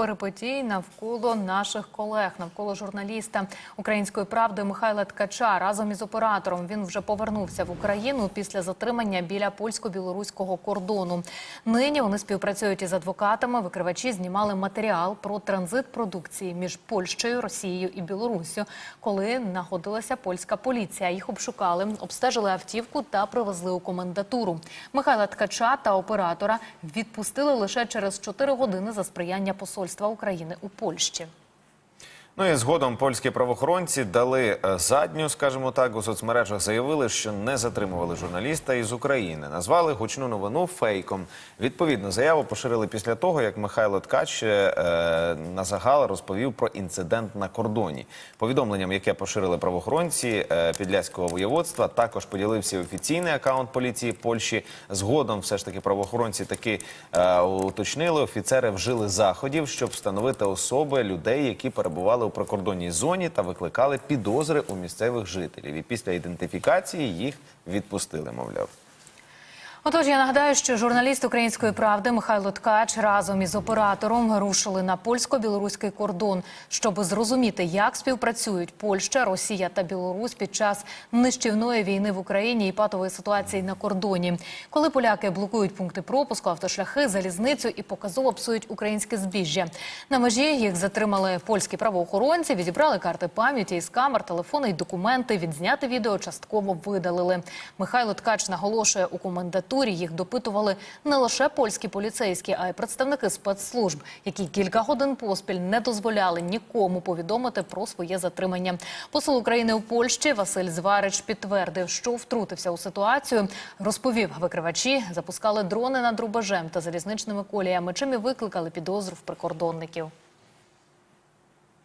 перипетій навколо наших колег, навколо журналіста української правди Михайла Ткача разом із оператором. Він вже повернувся в Україну після затримання біля польсько-білоруського кордону. Нині вони співпрацюють із адвокатами. Викривачі знімали матеріал про транзит продукції між Польщею, Росією і Білоруссю, коли нагодилася польська поліція. Їх обшукали, обстежили автівку та привезли у комендатуру. Михайла Ткача та оператора відпустили лише через 4 години за сприяння посольства України у Польщі. Ну і згодом польські правоохоронці дали е, задню, скажімо так, у соцмережах заявили, що не затримували журналіста із України. Назвали гучну новину фейком. Відповідно, заяву поширили після того, як Михайло Ткач е, на загал розповів про інцидент на кордоні. Повідомленням, яке поширили правоохоронці е, Підляського воєводства, також поділився офіційний акаунт поліції Польщі. Згодом, все ж таки, правоохоронці таки е, уточнили, офіцери вжили заходів, щоб встановити особи людей, які перебували у прикордонній зоні та викликали підозри у місцевих жителів. І після ідентифікації їх відпустили, мовляв. Отож, я нагадаю, що журналіст української правди Михайло Ткач разом із оператором рушили на польсько-білоруський кордон, щоб зрозуміти, як співпрацюють Польща, Росія та Білорусь під час нищівної війни в Україні і патової ситуації на кордоні. Коли поляки блокують пункти пропуску, автошляхи, залізницю і показово псують українське збіжжя. На межі їх затримали польські правоохоронці, відібрали карти пам'яті із камер, телефони й документи. Відзняти відео частково видалили. Михайло Ткач наголошує у комендатурі їх допитували не лише польські поліцейські, а й представники спецслужб, які кілька годин поспіль не дозволяли нікому повідомити про своє затримання. Посол України у Польщі Василь Зварич підтвердив, що втрутився у ситуацію. Розповів, викривачі запускали дрони над рубежем та залізничними коліями, чим і викликали підозру в прикордонників.